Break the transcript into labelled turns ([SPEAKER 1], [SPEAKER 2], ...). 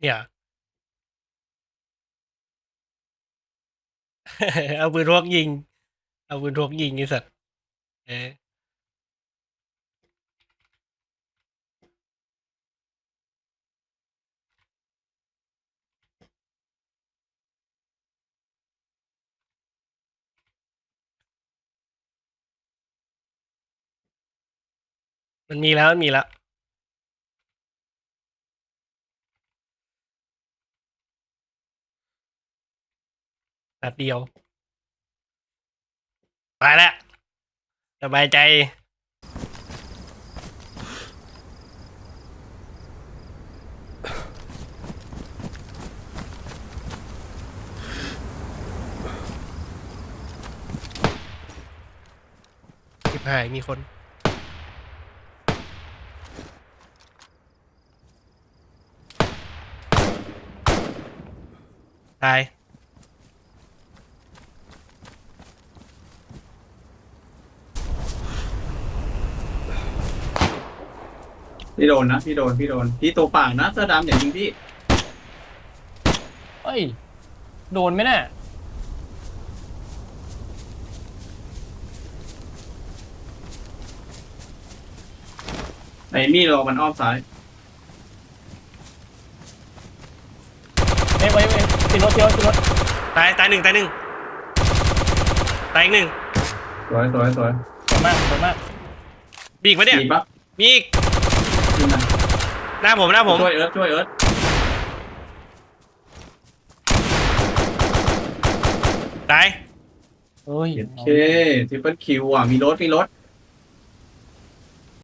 [SPEAKER 1] เนี่ยเอาปืนพกยิง เอาปืนพกยิงไอ้สัตว์ เออ มันมีแล้วมันมีแล้ว นัดเดียวไปแล้วสบายใจสิบหายมีคน ตาย
[SPEAKER 2] พี่โดนนะพี่โดนพี่โดนพี่ตัวเปล่านะเสื้อดำอย่ายิงพี่
[SPEAKER 3] เอ้ย โดนไหมน่ะ
[SPEAKER 2] ไอ้มี่รอมันอ้อมซ้าย
[SPEAKER 3] เอ้ยไว้ไว้ติดรถติดรถติดรถ
[SPEAKER 1] ตายตายหนึ่งตายหนึ่งตายอีกหนึ่ง
[SPEAKER 2] สวยสวยสวย
[SPEAKER 3] สวยมากสวยมาก
[SPEAKER 1] มีอีกปะเนี่ย
[SPEAKER 2] มีปะ
[SPEAKER 1] มีอีก
[SPEAKER 2] ขึ้นมา
[SPEAKER 1] หน้าผมหน้าผม
[SPEAKER 2] ช่วยเอิร์ธช่วยเอิร์ธ
[SPEAKER 1] ตาย
[SPEAKER 3] เอ้ย
[SPEAKER 2] โอเคทริปเปิลคิวอะมีรถมีรถ